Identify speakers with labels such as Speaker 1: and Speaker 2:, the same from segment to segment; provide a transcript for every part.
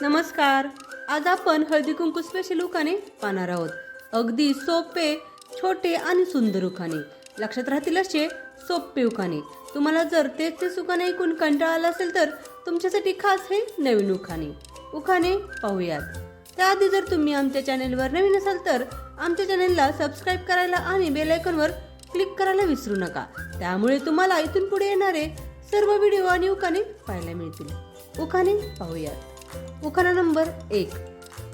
Speaker 1: नमस्कार. आज आपण हळदी कुंकू स्पेशल उखाणे पाहणार आहोत. अगदी सोपे छोटे आणि सुंदर उखाणे. लक्षात राहतील असे सोपे उखाणे. तुम्हाला जर तेच तेच उखाणे ऐकून कंटाळा आला असेल तर तुमच्यासाठी खास हे नवीन उखाणे. उखाणे पाहूयात. त्याआधी जर तुम्ही आमच्या चॅनेलवर नवीन असाल तर आमच्या चॅनेलला सबस्क्राईब करायला आणि बेल आयकॉनवर क्लिक करायला विसरू नका. त्यामुळे तुम्हाला इथून पुढे येणारे सर्व व्हिडिओ आणि उखाणे पाहायला मिळतील. उखाणे पाहूयात. उखाणा नंबर एक.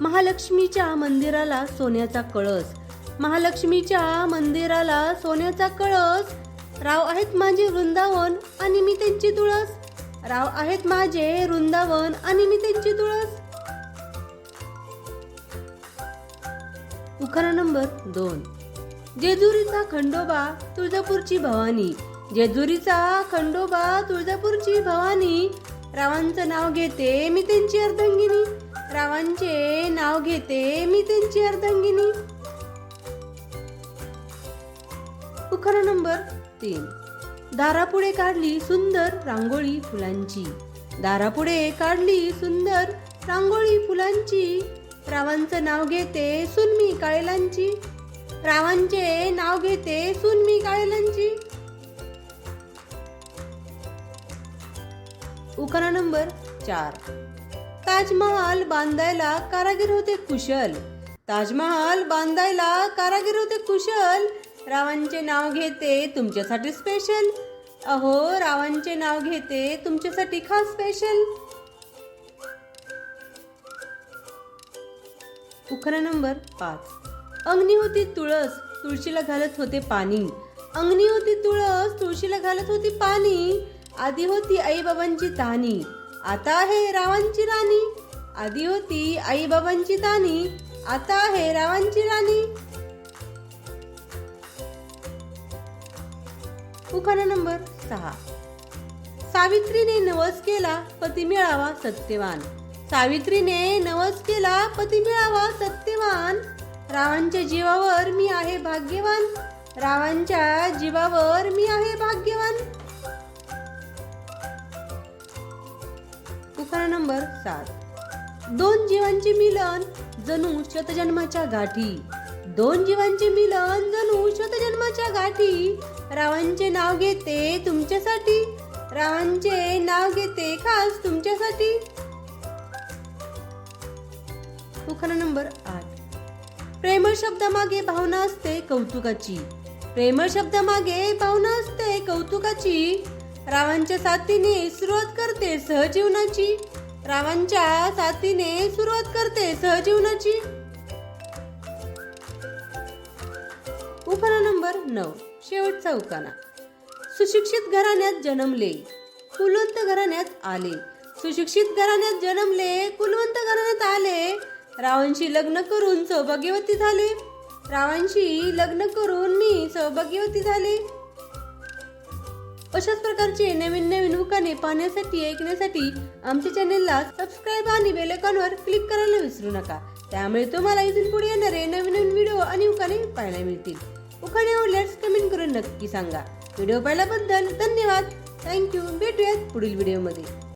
Speaker 1: महालक्ष्मीच्या मंदिराला सोन्याचा कळस. महालक्ष्मीच्या मंदिराला सोन्याचा कळस. राव आहेत माझे वृंदावन आणि मी त्यांची तुळस. राव आहेत माझे वृंदावन आणि मी त्यांची तुळस. उखाणा नंबर दोन. जेजुरीचा खंडोबा तुळजापूरची भवानी. जेजुरीचा खंडोबा तुळजापूरची भवानी. रावांचं नाव घेते मी त्यांची अर्धांगिनी. रावांचे नाव घेते मी त्यांची अर्धांगिनी. उखाणा नंबर तीन. दारापुढे काढली सुंदर रांगोळी फुलांची. दारापुढे काढली सुंदर रांगोळी फुलांची. रावांचं नाव घेते सुनमी काळेलांची. रावांचे नाव घेते सुनमी काळेलांची. उखाणा नंबर चार. ताजमहाल बांधायला कारागीर होते कुशल. ताजमहाल बांधायला कारागीर होते कुशल. रावांचे नाव घेते तुमच्यासाठी स्पेशल अहो रावांचे नाव घेते तुमच्यासाठी खास स्पेशल उखरा नंबर पाच. अंगणी होती तुळस तुळशीला घालत होते पाणी. अंगणी होती तुळस तुळशीला घालत होती पाणी. आधी होती आई बाबांची तानी. आता आहे रावांची राणी. आधी होती आई बाबांची तानी. आता आहे रावांची राणी. उखाणा नंबर सहा. सावित्रीने नवस केला पती मिळावा सत्यवान. सावित्रीने नवस केला पती मिळावा सत्यवान. रावांच्या जीवावर मी आहे भाग्यवान. रावांच्या जीवावर मी आहे भाग्यवान. उखाणा नंबर सात. दोन जीवांचे मिलन जणू शतजन्माच्या गाठी. दोन जीवांचे मिलन जणू शतजन्माच्या गाठी. रावांचे नाव घेते तुमच्यासाठी. रावांचे नाव घेते खास तुमच्यासाठी. उखाणा नंबर आठ. प्रेमळ शब्दामागे भावना असते कौतुकाची. प्रेमळ शब्दामागे भावना असते कौतुकाची. रावांच्या साथीने सुरुवात करते सहजीवनाची. रावांच्या साथीने सुरुवात करते सहजीवनाची. उखाणा नंबर नऊ. शेवटचा उखाणा सुशिक्षित घराण्यात जन्मले. कुलवंत घराण्यात आले. सुशिक्षित घराण्यात जन्मले कुलवंत घराण्यात आले. रावांशी लग्न करून सौभाग्यवती झाले. रावांशी लग्न करून मी सौभाग्यवती झाले. अशाच प्रकारचे नवीन नवीन उकाने पाहण्यासाठी ऐकण्यासाठी आमच्या चॅनेलला सबस्क्राईब आणि बेल आयकॉनवर क्लिक करायला विसरू नका. त्यामुळे तुम्हाला इथून पुढे येणारे नवीन नवीन व्हिडिओ आणि उखाणे पाहायला मिळतील. उखाणे आवडल्यास कमेंट करून नक्की सांगा. व्हिडिओ पाहिल्याबद्दल धन्यवाद. थँक्यू भेटूयात पुढील व्हिडिओमध्ये